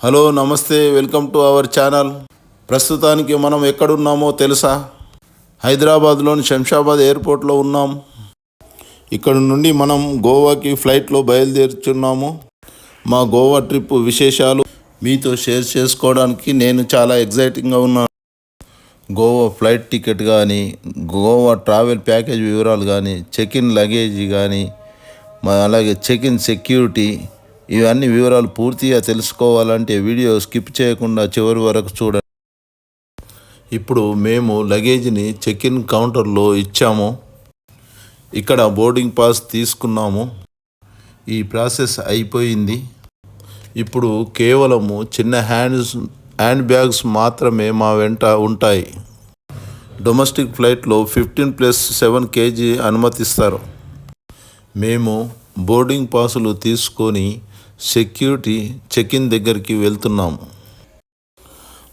Hello నమస్తే welcome to our channel. ప్రస్తుతానికి మనం ఎక్కడున్నామో తెలుసా? హైదరాబాద్లోని శంషాబాద్ ఎయిర్పోర్ట్లో ఉన్నాం. ఇక్కడ నుండి మనం గోవాకి ఫ్లైట్లో బయలుదేరుచున్నాము. మా గోవా ట్రిప్ విశేషాలు మీతో షేర్ చేసుకోవడానికి నేను చాలా ఎగ్జైటింగ్గా ఉన్నాను. గోవా ఫ్లైట్ టికెట్ కానీ గోవా ట్రావెల్ ప్యాకేజ్ వివరాలు కానీ చెక్ ఇన్ లగేజ్ కానీ అలాగే చెక్ ఇన్ సెక్యూరిటీ ఇవన్నీ వివరాలు పూర్తిగా తెలుసుకోవాలంటే వీడియో స్కిప్ చేయకుండా చివరి వరకు చూడండి. ఇప్పుడు మేము లగేజ్ని చెక్ ఇన్ కౌంటర్లో ఇచ్చాము. ఇక్కడ బోర్డింగ్ పాస్ తీసుకున్నాము. ఈ ప్రాసెస్ అయిపోయింది. ఇప్పుడు కేవలము చిన్న హ్యాండ్స్ హ్యాండ్ బ్యాగ్స్ మాత్రమే మా వెంట ఉంటాయి. డొమెస్టిక్ ఫ్లైట్లో ఫిఫ్టీన్ ప్లస్ సెవెన్ కేజీ అనుమతిస్తారు. మేము బోర్డింగ్ పాసులు తీసుకొని సెక్యూరిటీ చెక్ ఇన్ దగ్గరికి వెళ్తున్నాము.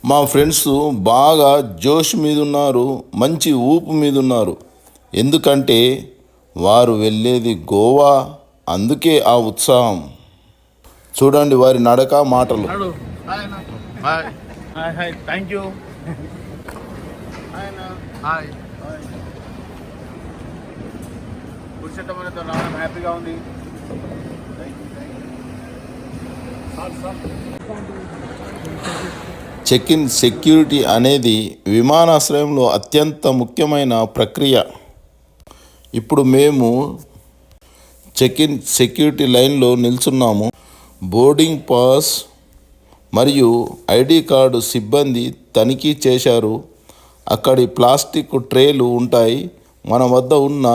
మా ఫ్రెండ్స్ బాగా జోష్ మీద ఉన్నారు మంచి ఊపు మీద ఉన్నారు ఎందుకంటే వారు వెళ్ళేది గోవా అందుకే ఆ ఉత్సాహం. చూడండి వారి నడక మాటలు. పురుషోత్తమతో రావడం హ్యాపీగా ఉంది. చెక్ ఇన్ సెక్యూరిటీ అనేది విమానాశ్రయంలో అత్యంత ముఖ్యమైన ప్రక్రియ. ఇప్పుడు మేము చెక్ ఇన్ సెక్యూరిటీ లైన్లో నిల్చున్నాము. బోర్డింగ్ పాస్ మరియు ఐడి కార్డు సిబ్బంది తనిఖీ చేశారు. అక్కడి ప్లాస్టిక్ ట్రేలు ఉంటాయి. మన వద్ద ఉన్న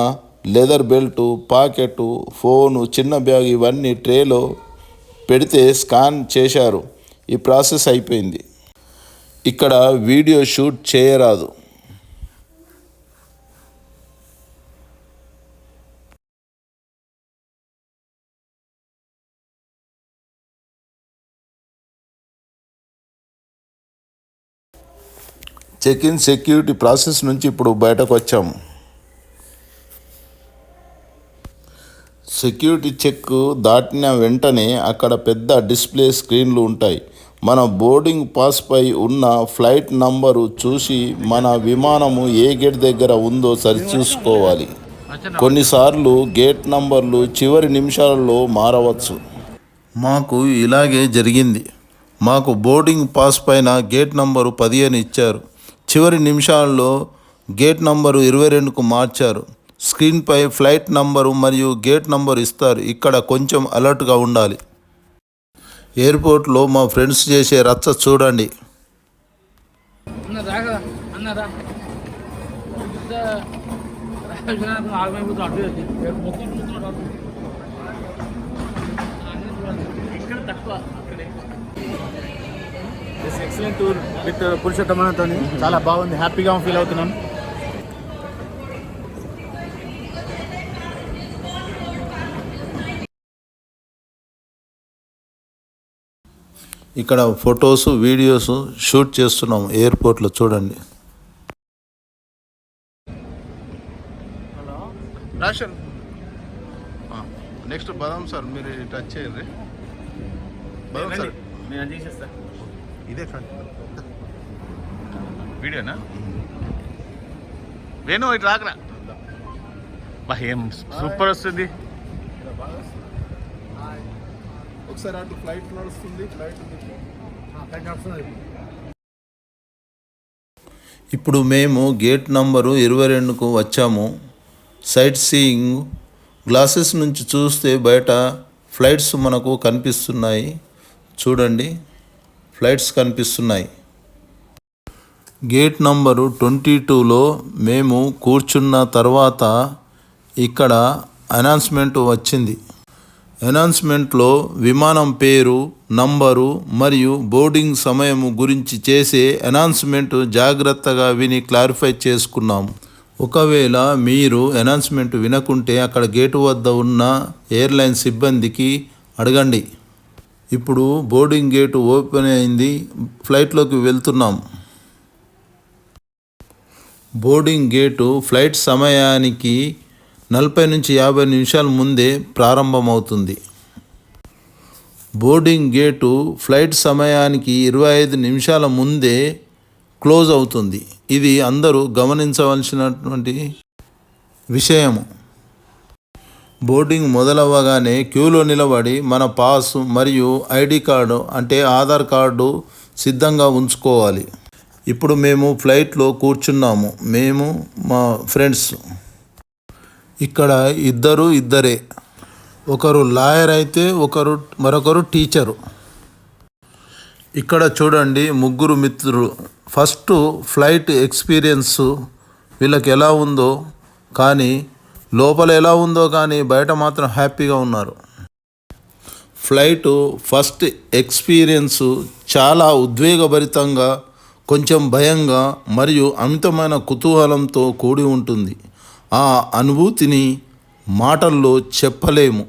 లెదర్ బెల్టు పాకెట్ ఫోను చిన్న బ్యాగ్ ఇవన్నీ ట్రేలో పెడితే స్కాన్ చేశారు. ఈ ప్రాసెస్ అయిపోయింది. ఇక్కడ వీడియో షూట్ చేయరాదు. చెక్ ఇన్ సెక్యూరిటీ ప్రాసెస్ నుంచి ఇప్పుడు బయటకు వచ్చాము. సెక్యూరిటీ చెక్ దాటిన వెంటనే అక్కడ పెద్ద డిస్ప్లే స్క్రీన్లు ఉంటాయి. మన బోర్డింగ్ పాస్పై ఉన్న ఫ్లైట్ నంబరు చూసి మన విమానము ఏ గేట్ దగ్గర ఉందో సరిచూసుకోవాలి. కొన్నిసార్లు గేట్ నంబర్లు చివరి నిమిషాలలో మారవచ్చు. మాకు ఇలాగే జరిగింది. మాకు బోర్డింగ్ పాస్ పైన గేట్ నంబరు పదిహేను ఇచ్చారు. చివరి నిమిషాల్లో గేట్ నంబరు ఇరవై రెండుకు మార్చారు. స్క్రీన్పై ఫ్లైట్ నంబరు మరియు గేట్ నంబరు ఇస్తారు. ఇక్కడ కొంచెం అలర్ట్గా ఉండాలి. ఎయిర్పోర్ట్లో మా ఫ్రెండ్స్ చేసే రచ్చ చూడండి. ఎక్సలెంట్ టూర్ విత్ పురుషోత్తమతో చాలా బాగుంది హ్యాపీగా ఫీల్ అవుతున్నాను ఇక్కడ ఫొటోస్ వీడియోస్ షూట్ చేస్తున్నాం ఎయిర్పోర్ట్లో చూడండి. రాషన్ నెక్స్ట్ బదాం సార్ మీరు టచ్ చేయండి. బదాం సార్. ఇదే వీడియోనా? వేణు ఇటు రాకరా. బా ఏం సూపర్ వస్తుంది. ఒకసారి అటు ఫ్లైట్ నడుస్తుంది ఫ్లైట్ ఇప్పుడు మేము గేట్ నంబరు ఇరవై రెండుకు వచ్చాము. సైట్ సీయింగ్ గ్లాసెస్ నుంచి చూస్తే బయట ఫ్లైట్స్ మనకు కనిపిస్తున్నాయి. చూడండి ఫ్లైట్స్ కనిపిస్తున్నాయి. గేట్ నంబరు ట్వంటీ టూలో మేము కూర్చున్న తర్వాత ఇక్కడ అనౌన్స్మెంట్ వచ్చింది. అనౌన్స్మెంట్లో విమానం పేరు నంబరు మరియు బోర్డింగ్ సమయము గురించి చేసే అనౌన్స్మెంట్ జాగ్రత్తగా విని క్లారిఫై చేసుకున్నాము ఒకవేళ మీరు అనౌన్స్మెంట్ వినకుంటే అక్కడ గేటు వద్ద ఉన్న ఎయిర్లైన్ సిబ్బందికి అడగండి. ఇప్పుడు బోర్డింగ్ గేటు ఓపెన్ అయింది. ఫ్లైట్లోకి వెళ్తున్నాం. బోర్డింగ్ గేటు ఫ్లైట్ సమయానికి నలభై నుంచి యాభై నిమిషాల ముందే ప్రారంభమవుతుంది. బోర్డింగ్ గేటు ఫ్లైట్ సమయానికి ఇరవై ఐదు నిమిషాల ముందే క్లోజ్ అవుతుంది. ఇది అందరూ గమనించవలసినటువంటి విషయము. బోర్డింగ్ మొదలవ్వగానే క్యూలో నిలబడి మన పాస్ మరియు ఐడి కార్డు అంటే ఆధార్ కార్డు సిద్ధంగా ఉంచుకోవాలి. ఇప్పుడు మేము ఫ్లైట్లో కూర్చున్నాము. మేము మా ఫ్రెండ్స్. ఇక్కడ ఇద్దరు ఇద్దరే. ఒకరు లాయర్ అయితే ఒకరు మరొకరు టీచరు. ఇక్కడ చూడండి ముగ్గురు మిత్రులు. ఫస్ట్ ఫ్లైట్ ఎక్స్పీరియన్స్ వీళ్ళకి ఎలా ఉందో కానీ లోపల ఎలా ఉందో కానీ బయట మాత్రం హ్యాపీగా ఉన్నారు. ఫ్లైట్ ఫస్ట్ ఎక్స్పీరియన్స్ చాలా ఉద్వేగభరితంగా కొంచెం భయంగా మరియు అమితమైన కుతూహలంతో కూడి ఉంటుంది. ఆ అనుభూతిని మాటల్లో చెప్పలేము.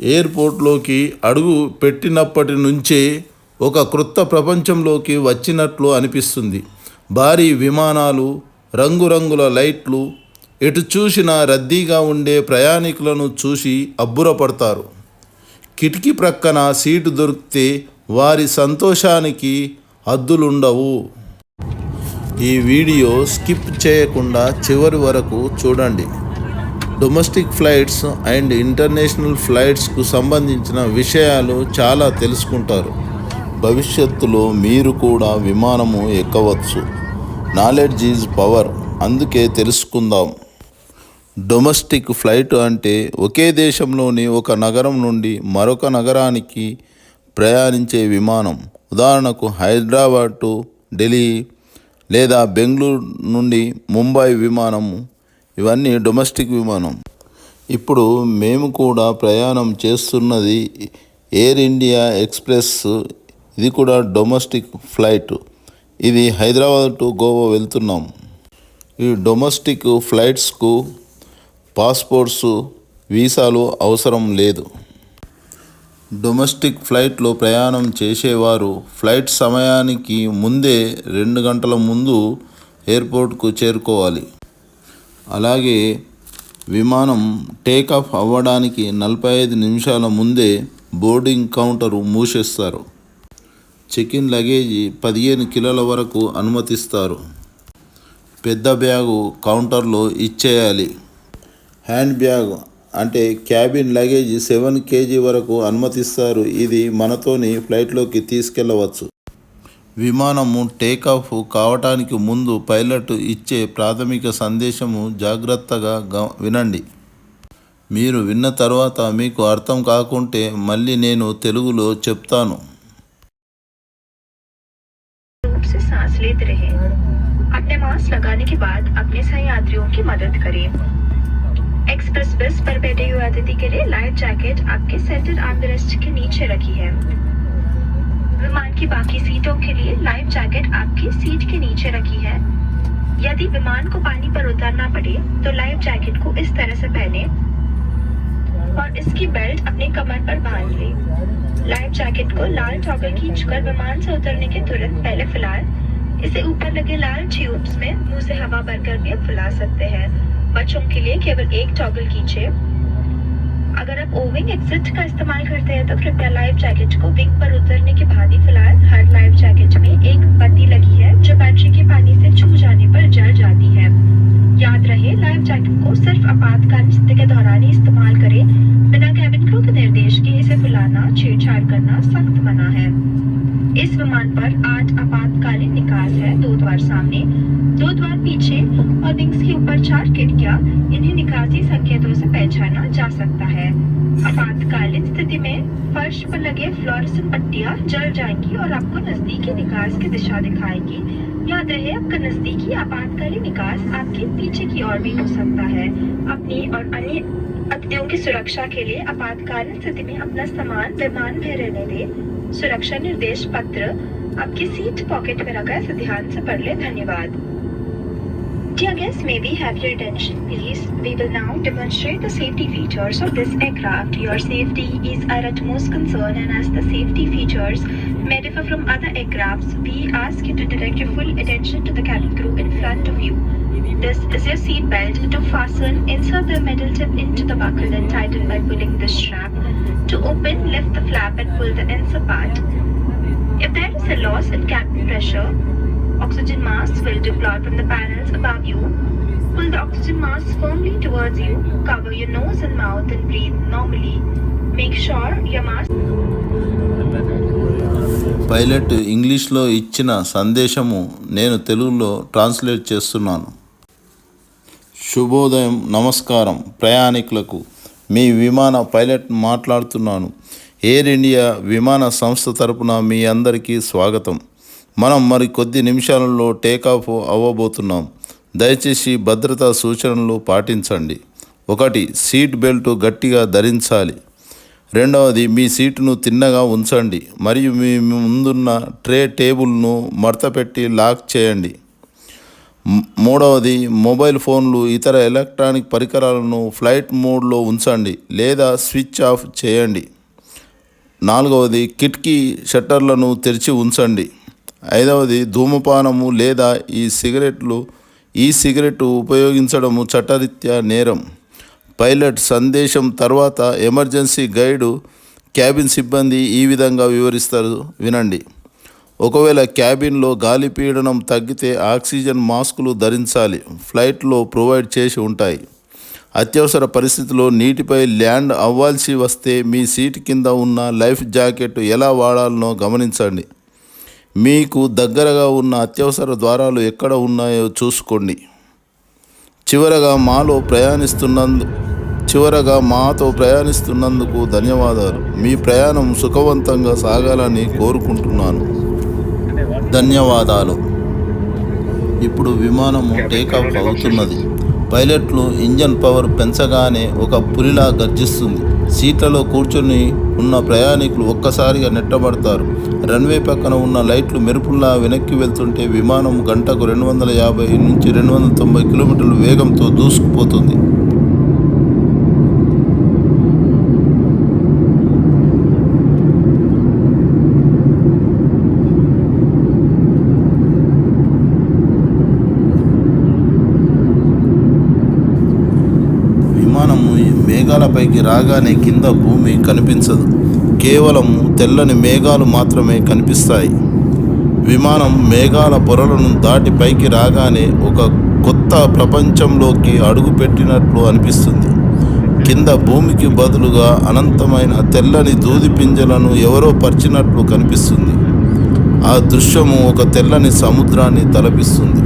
ఎయిర్పోర్ట్లోకి అడుగు పెట్టినప్పటి నుంచే ఒక క్రొత్త ప్రపంచంలోకి వచ్చినట్లు అనిపిస్తుంది. భారీ విమానాలు రంగురంగుల లైట్లు ఎటు చూసినా రద్దీగా ఉండే ప్రయాణికులను చూసి అబ్బురపడతారు. కిటికీ ప్రక్కన సీటు దొరికితే వారి సంతోషానికి హద్దులుండవు. ఈ వీడియో స్కిప్ చేయకుండా చివరి వరకు చూడండి. డొమెస్టిక్ ఫ్లైట్స్ అండ్ ఇంటర్నేషనల్ ఫ్లైట్స్కు సంబంధించిన విషయాలు చాలా తెలుసుకుంటారు. భవిష్యత్తులో మీరు కూడా విమానము ఎక్కవచ్చు. నాలెడ్జ్ ఈజ్ పవర్ అందుకే తెలుసుకుందాం. డొమెస్టిక్ ఫ్లైట్ అంటే ఒకే దేశంలోని ఒక నగరం నుండి మరొక నగరానికి ప్రయాణించే విమానం. ఉదాహరణకు హైదరాబాద్ టు ఢిల్లీ లేదా బెంగళూరు నుండి ముంబై విమానము ఇవన్నీ డొమెస్టిక్ విమానం. ఇప్పుడు మేము కూడా ప్రయాణం చేస్తున్నది ఎయిర్ ఇండియా ఎక్స్ప్రెస్. ఇది కూడా డొమెస్టిక్ ఫ్లైట్. ఇది హైదరాబాద్ టు గోవా వెళ్తున్నాం. ఈ డొమెస్టిక్ ఫ్లైట్స్కు పాస్పోర్ట్స్ వీసాలు అవసరం లేదు. డొమెస్టిక్ ఫ్లైట్లో ప్రయాణం చేసేవారు ఫ్లైట్ సమయానికి ముందే రెండు గంటల ముందు ఎయిర్పోర్ట్కు చేరుకోవాలి. అలాగే విమానం టేకాఫ్ అవ్వడానికి నలభై ఐదు నిమిషాల ముందే బోర్డింగ్ కౌంటరు మూసేస్తారు. చెక్ ఇన్ లగేజీ పదిహేను కిలోల వరకు అనుమతిస్తారు. పెద్ద బ్యాగు కౌంటర్లో ఇచ్చేయాలి. హ్యాండ్ బ్యాగ్ అంటే క్యాబిన్ లగేజ్ సెవెన్ కేజీ వరకు అనుమతిస్తారు ఇది మనతోని ఫ్లైట్లోకి తీసుకెళ్ళవచ్చు విమానము టేకాఫ్ కావటానికి ముందు పైలట్ ఇచ్చే ప్రాథమిక సందేశము జాగ్రత్తగా గ వినండి మీరు విన్న తర్వాత మీకు అర్థం కాకుంటే మళ్ళీ నేను తెలుగులో చెప్తాను रूप से सांस लेते रहें अपने मास्क लगाने के बाद अपने सहयात्रियों की मदद करें एक्सप्रेस बस पर बैठे हुए अतिथि के लिए लाइफ जैकेट आपके सेंटर आर्मरेस्ट के नीचे रखी है। विमान की बाकी सीटों के लिए लाइफ जैकेट आपकी सीट के नीचे रखी है। यदि विमान को पानी पर उतरना पड़े तो लाइफ जैकेट को इस तरह से पहने और इसकी बेल्ट अपने कमर पर बाँध लें। लाइफ जैकेट को लाल टॉगल खींचकर विमान से उतरने के तुरंत पहले फ़िलहाल इसे ऊपर लगे लाल ट्यूब्स में मुँह से हवा भरकर भी फुला सकते हैं। बच्चों के लिए केवल एक टॉगल खींचे अगर आप ओविंग एग्जिट का इस्तेमाल करते हैं तो कृपया लाइफ जैकेट को विंग पर उतरने के बाद ही फ़िलहाल हर लाइफ जैकेट में एक बत्ती लगी है, जो बैटरी के पानी से छू जाने पर जल जाती है। याद रहे, लाइफ जैकेट को सिर्फ़ आपातकालीन स्थिति के दौरान ही इस्तेमाल करें। बिना कैबिन क्रू के निर्देश के इसे फुलाना, छेड़छाड़ करना सख्त मना है। इस विमान पर आठ आपातकालीन निकास है दो द्वार सामने दो द्वार पीछे और विंग्स के ऊपर चार खिड़कियाँ, इन्हें निकासी संकेतों से पहचाना जा सकता है। आपातकालीन स्थिति में फर्श पर लगे फ्लोरेसेंट पट्टियाँ जल जाएँगी और आपको नजदीकी निकास की दिशा दिखाएगी। याद रहे, आपका नजदीकी आपातकालीन निकास आपके पीछे की ओर भी हो सकता है। अपनी और अन्य अतिथियों की सुरक्षा के लिए आपातकालीन स्थिति में अपना सामान विमान में रहने दे। सुरक्षा निर्देश पत्र आपकी सीट पॉकेट में रखा है ध्यान से पढ़ ले। धन्यवाद। Dear guests, may we have your attention, please? We will now demonstrate the safety features of this aircraft. Your safety is our utmost concern, and as the safety features may differ from other aircrafts, we ask you to direct your full attention to the cabin crew in front of you. This is your seat belt. To fasten, insert the metal tip into the buckle and tighten by pulling the strap. To open, lift the flap and pull the ends apart. If there is a loss in cabin pressure, oxygen masks will deploy from the panels above you. Pull the oxygen masks firmly towards you, cover your nose and mouth and breathe normally. Make sure your mask pilot ఇంగ్లీష్లో ఇచ్చిన సందేశము నేను తెలుగులో translate చేస్తున్నాను శుభోదయం నమస్కారం ప్రయాణికులకు మీ విమాన పైలట్ మాట్లాడుతున్నాను ఎయిర్ ఇండియా విమాన సంస్థ తరపున మీ అందరికీ స్వాగతం మనం మరి కొద్ది నిమిషాలలో టేకాఫ్ అవ్వబోతున్నాం. దయచేసి భద్రతా సూచనలు పాటించండి. ఒకటి సీట్ బెల్ట్ గట్టిగా ధరించాలి. రెండవది మీ సీటును తిన్నగా ఉంచండి. మరియు మీ ముందున్న ట్రే టేబుల్ను మడతపెట్టి లాక్ చేయండి. మూడవది మొబైల్ ఫోన్లు ఇతర ఎలక్ట్రానిక్ పరికరాలను ఫ్లైట్ మోడ్లో ఉంచండి లేదా స్విచ్ ఆఫ్ చేయండి. నాలుగవది కిటికీ షట్టర్లను తెరిచి ఉంచండి. ఐదవది ధూమపానము లేదా ఈ సిగరెట్లు ఈ సిగరెట్ ఉపయోగించడము చట్టరీత్యా నేరం. పైలట్ సందేశం తర్వాత ఎమర్జెన్సీ గైడు క్యాబిన్ సిబ్బంది ఈ విధంగా వివరిస్తారు. వినండి. ఒకవేళ క్యాబిన్లో గాలి పీడనం తగ్గితే ఆక్సిజన్ మాస్కులు ధరించాలి. ఫ్లైట్లో ప్రొవైడ్ చేసి ఉంటాయి. అత్యవసర పరిస్థితిలో నీటిపై ల్యాండ్ అవ్వాల్సి వస్తే మీ సీట్ కింద ఉన్న లైఫ్ జాకెట్ ఎలా వాడాలనో గమనించండి. మీకు దగ్గరగా ఉన్న అత్యవసర ద్వారాలు ఎక్కడ ఉన్నాయో చూసుకోండి. చివరగా మాలో ప్రయాణిస్తున్నందు చివరగా మాతో ప్రయాణిస్తున్నందుకు ధన్యవాదాలు. మీ ప్రయాణం సుఖవంతంగా సాగాలని కోరుకుంటున్నాను. ధన్యవాదాలు. ఇప్పుడు విమానము టేకాఫ్ అవుతున్నది. పైలట్లు ఇంజన్ పవర్ పెంచగానే ఒక పులిలా గర్జిస్తుంది. సీట్లలో కూర్చొని ఉన్న ప్రయాణికులు ఒక్కసారిగా నెట్టబడతారు. రన్వే పక్కన ఉన్న లైట్లు మెరుపుల్లా వెనక్కి వెళ్తుంటే విమానం గంటకు రెండు వందల యాభై నుంచి రెండు వందల తొంభై కిలోమీటర్ల వేగంతో దూసుకుపోతుంది. విమానము మేఘాలపైకి రాగానే కింద భూమి కనిపించదు. కేవలం తెల్లని మేఘాలు మాత్రమే కనిపిస్తాయి. విమానం మేఘాల పొరలను దాటి పైకి రాగానే ఒక కొత్త ప్రపంచంలోకి అడుగుపెట్టినట్లు అనిపిస్తుంది. కింద భూమికి బదులుగా అనంతమైన తెల్లని దూది పింజలను ఎవరో పరిచినట్లు కనిపిస్తుంది. ఆ దృశ్యము ఒక తెల్లని సముద్రాన్ని తలపిస్తుంది.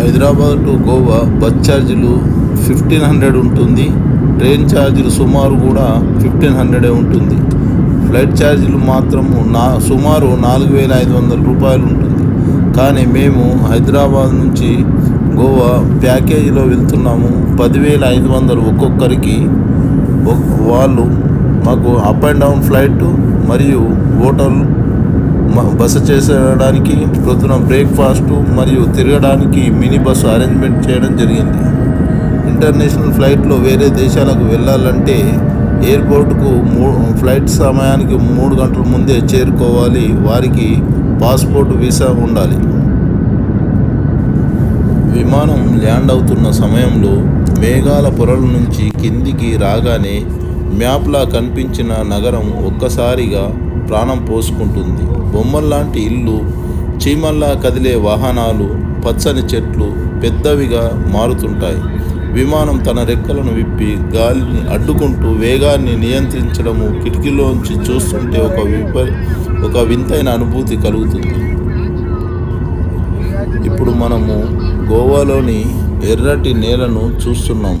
హైదరాబాద్ టు గోవా బస్ ఛార్జీలు ఫిఫ్టీన్ హండ్రెడ్ ఉంటుంది. ట్రైన్ ఛార్జీలు సుమారు కూడా ఫిఫ్టీన్ హండ్రెడే ఉంటుంది. ఫ్లైట్ ఛార్జీలు మాత్రము నా సుమారు నాలుగు వేల ఐదు వందల రూపాయలు ఉంటుంది. కానీ మేము హైదరాబాద్ నుంచి గోవా ప్యాకేజీలో వెళ్తున్నాము. పదివేల ఐదు వందలు ఒక్కొక్కరికి. వాళ్ళు మాకు అప్ అండ్ డౌన్ ఫ్లైట్ మరియు హోటల్ బస చేసేయడానికి ప్రొద్దున బ్రేక్ఫాస్ట్ మరియు తిరగడానికి మినీ బస్సు అరేంజ్మెంట్ చేయడం జరిగింది. ఇంటర్నేషనల్ ఫ్లైట్లో వేరే దేశాలకు వెళ్ళాలంటే ఎయిర్పోర్ట్కు మూ ఫ్లైట్ సమయానికి మూడు గంటల ముందే చేరుకోవాలి. వారికి పాస్పోర్ట్ వీసా ఉండాలి. విమానం ల్యాండ్ అవుతున్న సమయంలో మేఘాల పొరల నుంచి కిందికి రాగానే మ్యాప్లా కనిపించిన నగరం ఒక్కసారిగా ప్రాణం పోసుకుంటుంది. బొమ్మల్లాంటి ఇల్లు చీమల్లా కదిలే వాహనాలు పచ్చని చెట్లు పెద్దవిగా మారుతుంటాయి. విమానం తన రెక్కలను విప్పి గాలిని అడ్డుకుంటూ వేగాన్ని నియంత్రించడము కిటికీలోంచి చూస్తుంటే ఒక విప ఒక వింతైన అనుభూతి కలుగుతుంది. ఇప్పుడు మనము గోవాలోని ఎర్రటి నేలను చూస్తున్నాం.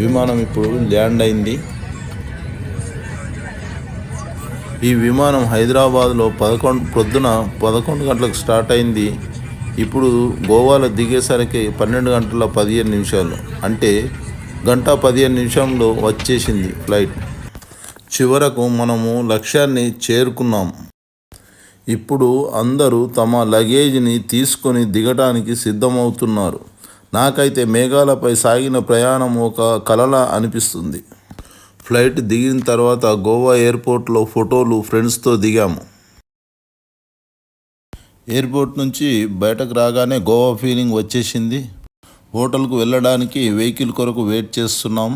విమానం ఇప్పుడు ల్యాండ్ అయింది. ఈ విమానం హైదరాబాద్లో పదకొండు పొద్దున పదకొండు గంటలకు స్టార్ట్ అయింది. ఇప్పుడు గోవాలో దిగేసరికి పన్నెండు గంటల పదిహేను నిమిషాలు. అంటే గంట పదిహేను నిమిషంలో వచ్చేసింది ఫ్లైట్. చివరకు మనము లక్ష్యాన్ని చేరుకున్నాం. ఇప్పుడు అందరూ తమ లగేజ్ని తీసుకొని దిగడానికి సిద్ధమవుతున్నారు. నాకైతే మేఘాలపై సాగిన ప్రయాణం ఒక కలలా అనిపిస్తుంది. ఫ్లైట్ దిగిన తర్వాత గోవా ఎయిర్పోర్ట్లో ఫోటోలు ఫ్రెండ్స్తో దిగాము. ఎయిర్పోర్ట్ నుంచి బయటకు రాగానే గోవా ఫీలింగ్ వచ్చేసింది. హోటల్కు వెళ్ళడానికి వెహికల్ కొరకు వెయిట్ చేస్తున్నాం.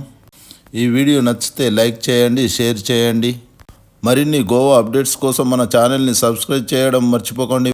ఈ వీడియో నచ్చితే లైక్ చేయండి షేర్ చేయండి. మరిన్ని గోవా అప్డేట్స్ కోసం మన ఛానల్ని సబ్స్క్రైబ్ చేయడం మర్చిపోకండి.